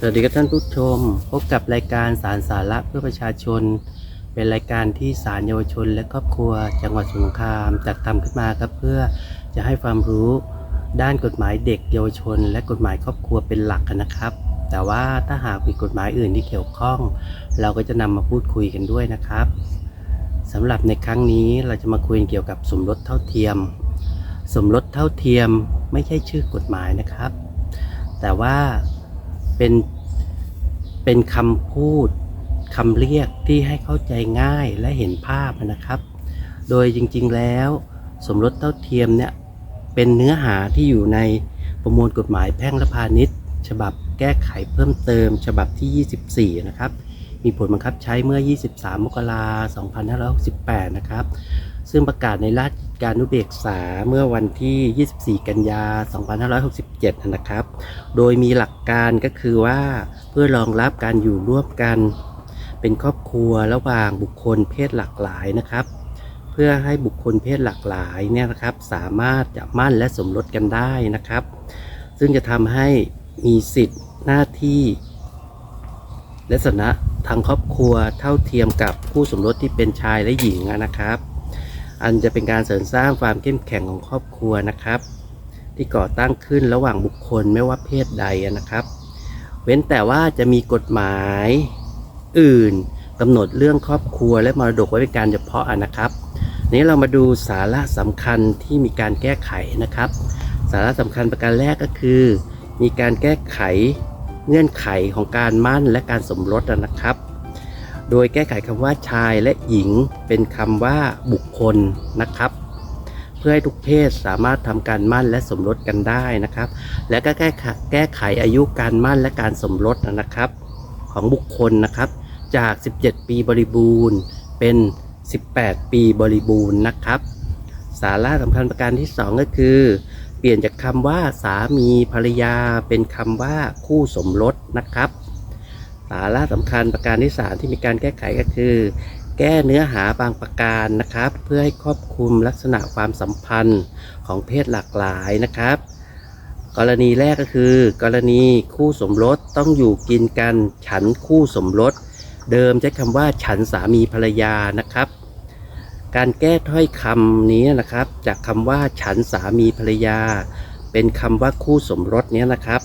สวัสดีครับท่านผู้ชม พบกับรายการสารสาระเพื่อประชาชน เป็นรายการที่สารเยาวชน และครอบครัว จังหวัดสมุทรสงครามจัดทำขึ้นมาครับเพื่อจะให้ความรู้ด้านกฎหมายเด็กเยาวชน และกฎหมายครอบครัวเป็นหลักนะครับ แต่ว่าถ้าหากมีกฎหมายอื่นที่เกี่ยวข้อง เราก็จะนำมาพูดคุยกันด้วยนะครับสำหรับในครั้งนี้เราจะมาคุยเกี่ยวกับสมรสเท่าเทียม สมรสเท่าเทียมไม่ใช่ชื่อกฎหมายนะครับ แต่ว่า เป็นเป็นคำพูดคำเรียกที่ให้เข้าใจง่ายและเห็นภาพนะครับ โดยจริงๆแล้วสมรสเท่าเทียมเนี่ยเป็นเนื้อหาที่อยู่ในประมวลกฎหมายแพ่งและพาณิชย์ ฉบับแก้ไขเพิ่มเติม ฉบับที่ 24 นะครับ มีผลบังคับใช้เมื่อ 23 มกราคม 2568 นะครับ ซึ่งประกาศในราช กิจารนุเบกษาเมื่อวันที่ 24 กันยา 2567 นะครับ โดยมีหลักการก็คือว่าเพื่อรองรับการอยู่ร่วมกัน เป็นครอบครัวระหว่างบุคคลเพศหลากหลายนะครับ เพื่อให้บุคคลเพศหลากหลายเนี่ยนะครับ สามารถจะมั่นและสมรสกันได้นะครับ ซึ่งจะทำให้มีสิทธิ์หน้าที่ และสนะทางครอบครัวเท่าเทียมกับคู่สมรสที่เป็นชายและหญิงนะครับ อันจะเป็นการเสริมสร้างความเข้มแข็งของครอบครัวนะครับ ที่ก่อตั้งขึ้นระหว่างบุคคลไม่ว่าเพศใดนะครับ เว้นแต่ว่าจะมีกฎหมายอื่นกำหนดเรื่องครอบครัวและมรดกไว้เป็นการเฉพาะนะครับนี้เรามาดูสาระสำคัญที่มีการแก้ไขนะครับ สาระสำคัญประการแรกก็คือ มีการแก้ไขเงื่อนไขของการมั่นและการสมรสนะครับ โดยแก้ไขคำว่าชายและหญิงเป็นคำว่าบุคคลนะครับ เพื่อให้ทุกเพศสามารถทำการมั่นและสมรสกันได้นะครับ และก็แก้ไขแก้ไขอายุการมั่นและการสมรสนะครับ ของบุคคลนะครับ จาก 17 ปีบริบูรณ์เป็น 18 ปีบริบูรณ์นะครับ สาระสำคัญประการที่ 2 ก็คือ เปลี่ยนจากคำว่าสามีภรรยาเป็นคำว่าคู่สมรสนะครับ สาระสำคัญประการที่ 3 ที่มีการแก้ไขก็คือ แก้เนื้อหาบางประการนะครับ เพื่อให้ครอบคลุมลักษณะความสัมพันธ์ของเพศหลากหลายนะครับ กรณีแรกก็คือ กรณีคู่สมรสต้องอยู่กินกันฉันคู่สมรส เดิมใช้คำว่าฉันสามีภรรยานะครับ การแก้ถ้อยคำนี้นะครับ จากคำว่าฉันสามีภรรยา เป็นคำว่าคู่สมรสเนี้ยนะครับ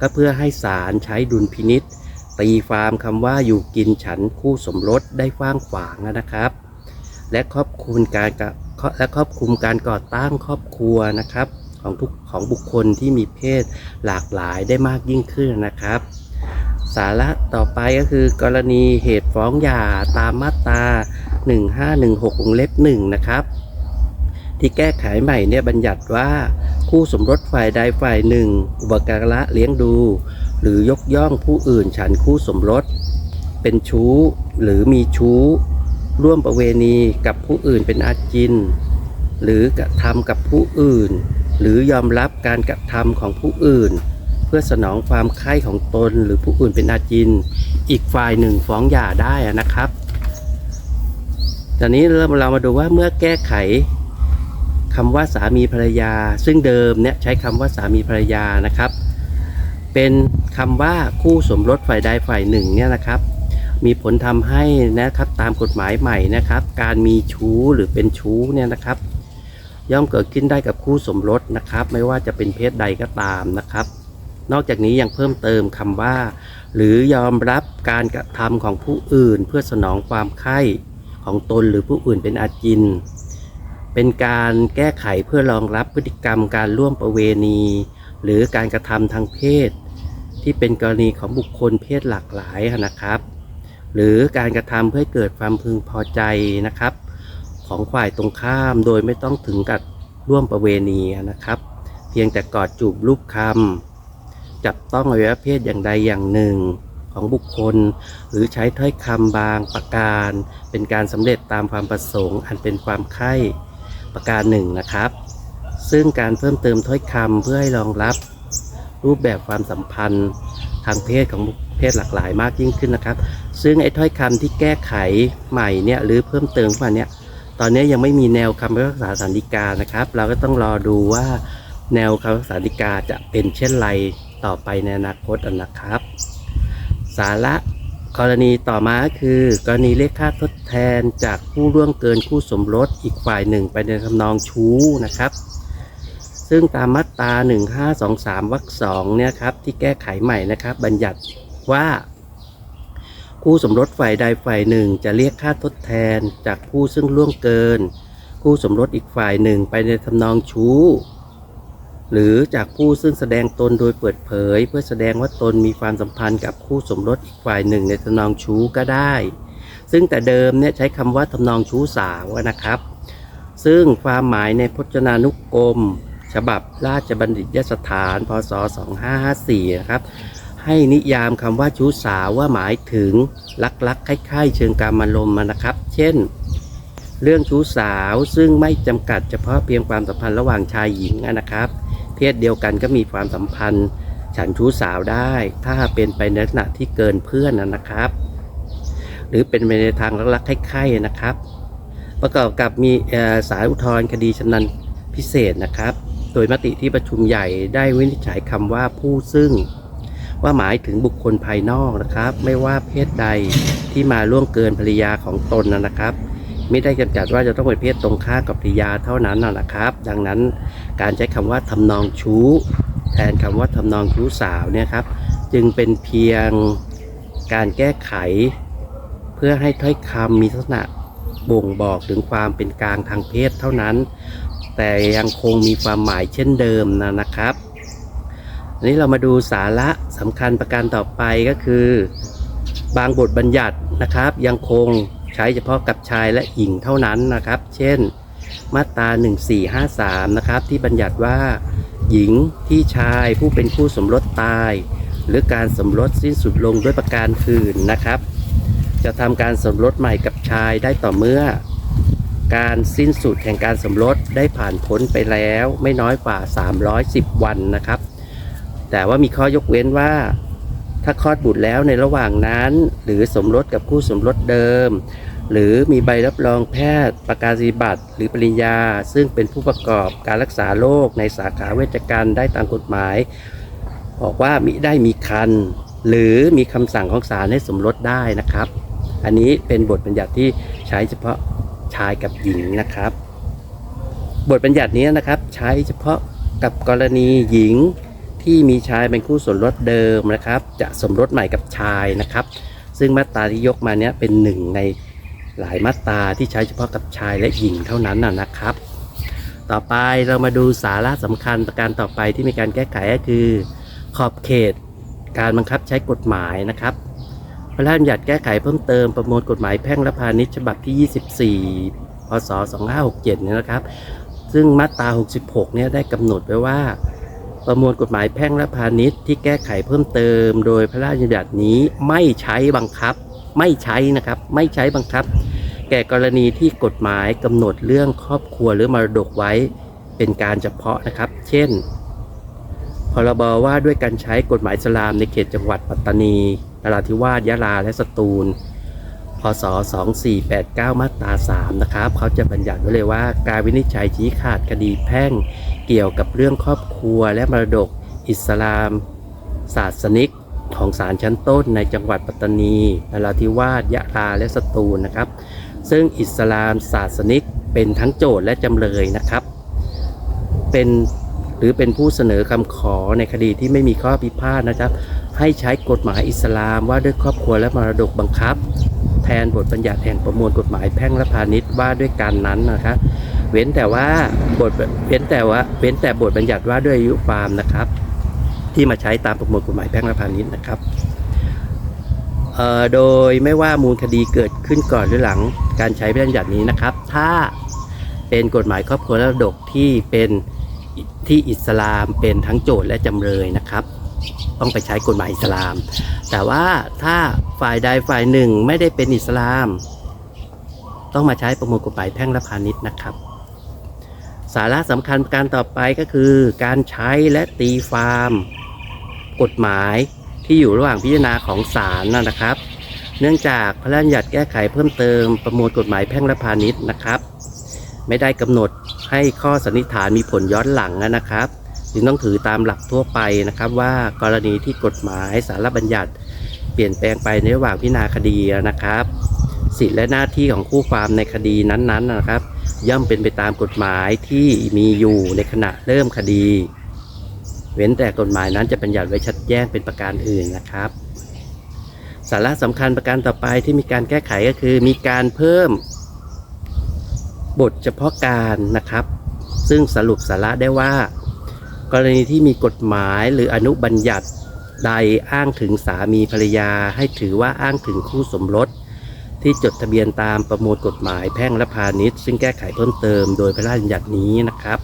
ก็เพื่อให้ศาลใช้ดุลพินิษฐ์ ตีความคำว่าอยู่กินฉันคู่สมรสได้กว้างขวางนะครับ และครอบคลุมการและครอบคลุมการก่อตั้งครอบครัวนะครับ ของทุกของบุคคลที่มีเพศหลากหลายได้มากยิ่งขึ้นนะครับ สาระต่อไปก็คือกรณีเหตุฟ้องหย่าตามมาตรา 1516วงเล็บ1นะครับที่แก้ไขใหม่เนี่ยบัญญัติว่า คู่สมรสฝ่ายใดฝ่ายหนึ่ง อุปการะเลี้ยงดู หรือยกย่องผู้อื่นฉันคู่สมรส เป็นชู้หรือมีชู้ ร่วมประเวณีกับผู้อื่นเป็นอาจิน หรือกระทำกับผู้อื่น หรือยอมรับการกระทำของผู้อื่น เพื่อสนองความใคร่ของตนหรือผู้อื่นเป็นอาจิน อีกฝ่ายหนึ่งฟ้องหย่าได้นะครับตอนนี้เรามาดูว่าเมื่อแก้ไข คำว่าสามีภรรยา ซึ่งเดิมเนี่ยใช้คำว่าสามีภรรยานะครับ เป็นคำว่าคู่สมรสฝ่ายใดฝ่ายหนึ่งเนี่ยนะครับมีผลทำให้นะครับตามกฎหมายใหม่นะครับ การมีชู้หรือเป็นชู้เนี่ยนะครับ ย่อมเกิดขึ้นได้กับคู่สมรสนะครับ ไม่ว่าจะเป็นเพศใดก็ตามนะครับ นอกจากนี้ยังเพิ่มเติมคำว่า หรือยอมรับการกระทำของผู้อื่น เพื่อสนองความใคร่ของตนหรือผู้อื่นเป็นอาจิน เป็นการแก้ไขเพื่อรองรับพฤติกรรมการร่วมประเวณี หรือการกระทำทางเพศ ที่เป็นกรณีของบุคคลเพศหลากหลายนะครับ หรือการกระทำเพื่อเกิดความพึงพอใจนะครับ ของฝ่ายตรงข้ามโดยไม่ต้องถึงกับร่วมประเวณีนะครับ เพียงแต่กอดจูบรูปคำจับต้องอวัยวะเพศอย่างใดอย่างหนึ่งของบุคคล หรือใช้ถ้อยคำบางประการ เป็นการสำเร็จตามความประสงค์อันเป็นความใคร่ ประการหนึ่งนะครับ ซึ่งการเพิ่มเติมถ้อยคำเพื่อให้รองรับรูปแบบความสัมพันธ์ทางเพศของเพศหลากหลายมากยิ่งขึ้นนะครับ ซึ่งไอ้ถ้อยคำที่แก้ไขใหม่เนี่ยหรือเพิ่มเติมมาเนี่ยตอนนี้ยังไม่มีแนวคำพิพากษาสารดีกานะครับ เราก็ต้องรอดูว่าแนวคำพิพากษาสารดีกาจะเป็นเช่นไรต่อไปในอนาคตนะครับ สาระ กรณีต่อมาคือ กรณีเรียกค่าทดแทนจากผู้ร่วงเกินคู่สมรสอีกฝ่ายหนึ่งไปในทำนองชู้นะครับ ซึ่งตามมาตรา 1523วรรคสองเนี่ยครับที่แก้ไขใหม่นะครับ บัญญัติว่า คู่สมรสฝ่ายใดฝ่ายหนึ่ง จะเรียกค่าทดแทนจากผู้ซึ่งล่วงเกิน คู่สมรสอีกฝ่ายหนึ่งไปในทำนองชู้ หรือจากผู้ซึ่งแสดงตนโดยเปิดเผย เพื่อแสดงว่าตนมีความสัมพันธ์กับคู่สมรสอีกฝ่ายหนึ่งในทำนองชู้ก็ได้ ซึ่งแต่เดิมเนี่ยใช้คำว่าทำนองชู้สาวนะครับ ซึ่งความหมายในพจนานุกรม ฉบับราชบัณฑิตยสถานพศ 2554 นะครับ ให้นิยามคำว่าชู้สาวว่าหมายถึงลักลักๆคล้ายๆ เชิงการมารมณ์นะครับ เช่นเรื่องชู้สาวซึ่งไม่จำกัดเฉพาะเพียงความสัมพันธ์ระหว่างชายหญิงนะครับ เพศเดียวกันก็มีความสัมพันธ์ ฉันชู้สาวได้ ถ้าเป็นไปในลักษณะที่เกินเพื่อนนะครับ หรือเป็นไปในทางลักๆคล้ายๆนะครับ ประกอบกับมีสายอุทธรณ์คดีชำนาญพิเศษนะครับ โดยมติที่ประชุมใหญ่ได้วินิจฉัยคำว่าผู้ซึ่ง ว่าหมายถึงบุคคลภายนอกนะครับ ไม่ว่าเพศใดที่มาล่วงเกินภรรยาของตนนะครับ ไม่ได้จำกัดว่าจะต้องเป็นเพศตรงข้ามกับภรรยาเท่านั้นนะครับ ดังนั้นการใช้คำว่าทำนองชู้ แทนคำว่าทำนองชู้สาวเนี่ยครับ จึงเป็นเพียงการแก้ไข เพื่อให้ถ้อยคำมีลักษณะบ่งบอกถึงความเป็นกลางทางเพศเท่านั้น แต่ยังคงมีความหมายเช่นเดิมนะนะครับอันนี้เรามาดูสาระสำคัญประการต่อไปก็คือ บางบทบัญญัตินะครับยังคง ช้เฉพาะกับชายและหญิงเท่านั้นนะครับ เช่น มาตรา 1453 นะครับ ที่บัญญัติว่า หญิงที่ชายผู้เป็นคู่สมรสตาย หรือการสมรสสิ้นสุดลงด้วยประการอื่นนะครับ จะทำการสมรสใหม่กับชายได้ต่อเมื่อ การสิ้นสุดแห่งการสมรสได้ผ่านพ้นไปแล้วไม่น้อยกว่า 310 วันนะครับ แต่ว่ามีข้อยกเว้นว่า ถ้าคลอดบุตรแล้วในระหว่างนั้น หรือสมรสกับคู่สมรสเดิม หรือมีใบรับรองแพทย์ประกาศนียบัตรหรือปริญญา ซึ่งเป็นผู้ประกอบการรักษาโรคในสาขาเวชการได้ตามกฎหมาย บอกว่ามิได้มีคัน หรือมีคำสั่งของศาลให้สมรสได้นะครับ อันนี้เป็นบทบัญญัติที่ใช้เฉพาะชายกับหญิงนะครับ บทบัญญัตินี้นะครับใช้เฉพาะกับกรณีหญิง ที่มีชายเป็นคู่สมรสเดิมนะครับ จะสมรสใหม่กับชายนะครับ ซึ่งมาตราที่ยกมาเนี้ยเป็นหนึ่งในหลายมาตราที่ใช้เฉพาะกับชายและหญิงเท่านั้นนะนะครับ ต่อไปเรามาดูสาระสำคัญประการต่อไปที่มีการแก้ไขก็คือ ขอบเขตการบังคับใช้กฎหมายนะครับพระราชบัญญัติแก้ไขเพิ่มเติมประมวลกฎหมายแพ่งและพาณิชย์ฉบับที่ 24 พศ 2567เนี่ยนะครับ ซึ่งมาตรา 66 เนี่ยได้กำหนดไว้ว่า ประมวลกฎหมายแพ่งและพาณิชย์ที่แก้ไขเพิ่มเติม โดยพระราชบัญญัตินี้ไม่ใช้บังคับ ไม่ใช้นะครับ ไม่ใช้บังคับ แก่กรณีที่กฎหมายกำหนดเรื่องครอบครัวหรือมรดกไว้เป็นการเฉพาะนะครับ เช่น พรบว่าด้วยการใช้กฎหมายสลามในเขตจังหวัดปัตตานีนราธิวาสยะลาและสตูล พศ 2489 มาตรา 3 นะครับ เขาจะบัญญัติไว้เลยว่า การวินิจฉัยชี้ขาดคดีแพ่ง เกี่ยวกับเรื่องครอบครัวและมรดกอิสลาม ศาสนิกของศาลชั้นต้นในจังหวัดปัตตานีนราธิวาสยะลาและสตูลนะครับ ซึ่งอิสลามศาสนิกเป็นทั้งโจทย์และจำเลยนะครับ เป็นหรือเป็นผู้เสนอคำขอในคดีที่ไม่มีข้อพิพาทนะครับ ให้ใช้กฎหมายอิสลามว่าด้วยครอบครัวและมรดกบังคับ แทนบทบัญญัติแห่งประมวลกฎหมายแพ่งและพาณิชย์ว่าด้วยการนั้นนะครับเว้นแต่ว่าบทเว้นแต่ว่าเว้นแต่บทบัญญัติว่าด้วยอายุความนะครับ ที่มาใช้ตามประมวลกฎหมายแพ่งและพาณิชย์นะครับโดยไม่ว่ามูลคดีเกิดขึ้นก่อนหรือหลังการใช้บัญญัตินี้นะครับ ถ้าเป็นกฎหมายครอบครัวและดกที่เป็นที่อิสลามเป็นทั้งโจทย์และจำเลยนะครับ ต้องไปใช้กฎหมายอิสลาม แต่ว่าถ้าฝ่ายใดฝ่ายหนึ่งไม่ได้เป็นอิสลาม ต้องมาใช้ประมวลกฎหมายแพ่งและพาณิชย์นะครับ สาระสำคัญการต่อไปก็คือ การใช้และตีความกฎหมายที่อยู่ระหว่างพิจารณาของศาลนะนะครับ เนื่องจากพระราชบัญญัติแก้ไขเพิ่มเติมประมวลกฎหมายแพ่งและพาณิชย์นะครับ ไม่ได้กำหนดให้ข้อสันนิษฐานมีผลย้อนหลังนะครับ จึงต้องถือตามหลักทั่วไปนะครับว่ากรณีที่กฎหมายสารบัญญัติเปลี่ยนแปลงไปในระหว่างพิจารณาคดีนะครับ สิทธิและหน้าที่ของคู่ความในคดีนั้นๆนะครับ ย่อมเป็นไปตามกฎหมายที่มีอยู่ในขณะเริ่มคดี เว้นแต่กฎหมายนั้นจะบัญญัติไว้ชัดแจ้งเป็นประการอื่นนะครับ สาระสำคัญประการต่อไปที่มีการแก้ไขก็คือ มีการเพิ่ม บทเฉพาะการนะครับ ซึ่งสรุปสาระได้ว่า กรณีที่มีกฎหมายหรืออนุบัญญัติใดอ้างถึงสามีภรรยา ให้ถือว่าอ้างถึงคู่สมรส ที่จดทะเบียนตามประมวลกฎหมายแพ่งและพาณิชย์ ซึ่งแก้ไขเพิ่มเติมโดยพระราชบัญญัตินี้นะครับ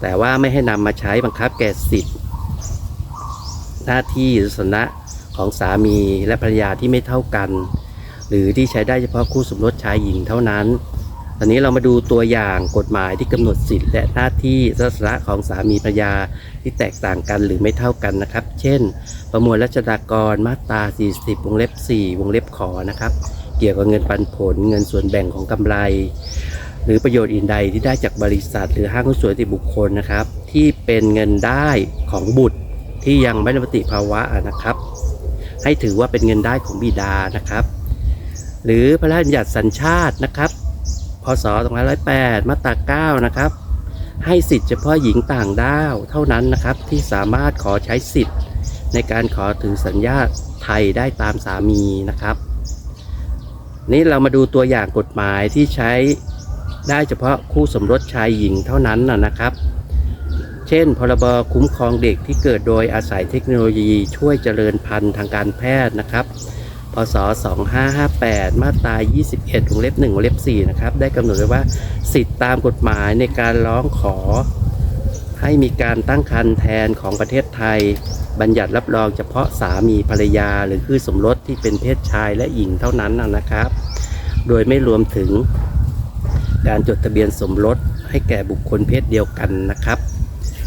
แต่ว่าไม่ให้นำมาใช้บังคับแก่สิทธิหน้าที่หรือสนะของสามีและภรรยาที่ไม่เท่ากัน หรือที่ใช้ได้เฉพาะคู่สมรสชายหญิงเท่านั้น ตอนนี้เรามาดูตัวอย่างกฎหมายที่กำหนดสิทธิและหน้าที่ลักษณะของสามีภรรยาที่แตกต่างกันหรือไม่เท่ากันนะครับ เช่น ประมวลรัชดากรมาตรา 40 วงเล็บ 4 วงเล็บขอนะครับ เกี่ยวกับเงินปันผล เงินส่วนแบ่งของกำไร หรือประโยชน์อื่นใดที่ได้จากบริษัท หรือห้างหุ้นส่วนนิติบุคคลนะครับ ที่เป็นเงินได้ของบุตรที่ยังไม่ได้ปฏิภาวะนะครับ ให้ถือว่าเป็นเงินได้ของบิดานะครับ หรือพระราชบัญญัติสัญชาตินะครับ พศ2508มาตรา9นะครับ ให้สิทธิ์เฉพาะหญิงต่างด้าวเท่านั้นนะครับที่สามารถขอใช้สิทธิ์ ในการขอถือสัญญาไทยได้ตามสามีนะครับ นี่เรามาดูตัวอย่างกฎหมายที่ใช้ได้เฉพาะคู่สมรสชายหญิงเท่านั้นนะนะครับ เช่น พรบคุ้มครองเด็กที่เกิดโดยอาศัยเทคโนโลยีช่วยเจริญพันธุ์ทางการแพทย์นะครับ พศ 2558 มาตรา 21 วงเล็บ 1 วงเล็บ 4 นะครับ ได้กำหนดไว้ว่าสิทธิตามกฎหมายในการร้องขอ ให้มีการตั้งครรภ์แทนของประเทศไทย บัญญัติรับรองเฉพาะสามีภรรยา หรือคือสมรสที่เป็นเพศชายและหญิงเท่านั้นนะนะครับ โดยไม่รวมถึงการจดทะเบียนสมรสให้แก่บุคคลเพศเดียวกันนะครับ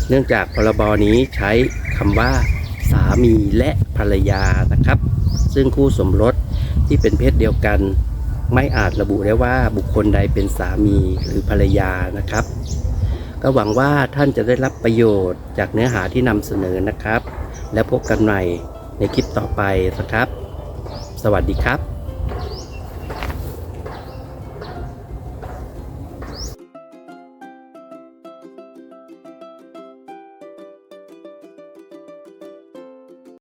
เนื่องจากพรบนี้ใช้คำว่า สามีและภรรยานะครับ ซึ่งคู่สมรสที่เป็นเพศเดียวกัน ไม่อาจระบุได้ว่าบุคคลใดเป็นสามีหรือภรรยานะครับ ก็หวังว่าท่านจะได้รับประโยชน์จากเนื้อหาที่นำเสนอนะครับ และพบกันใหม่ในคลิปต่อไปนะครับ สวัสดีครับ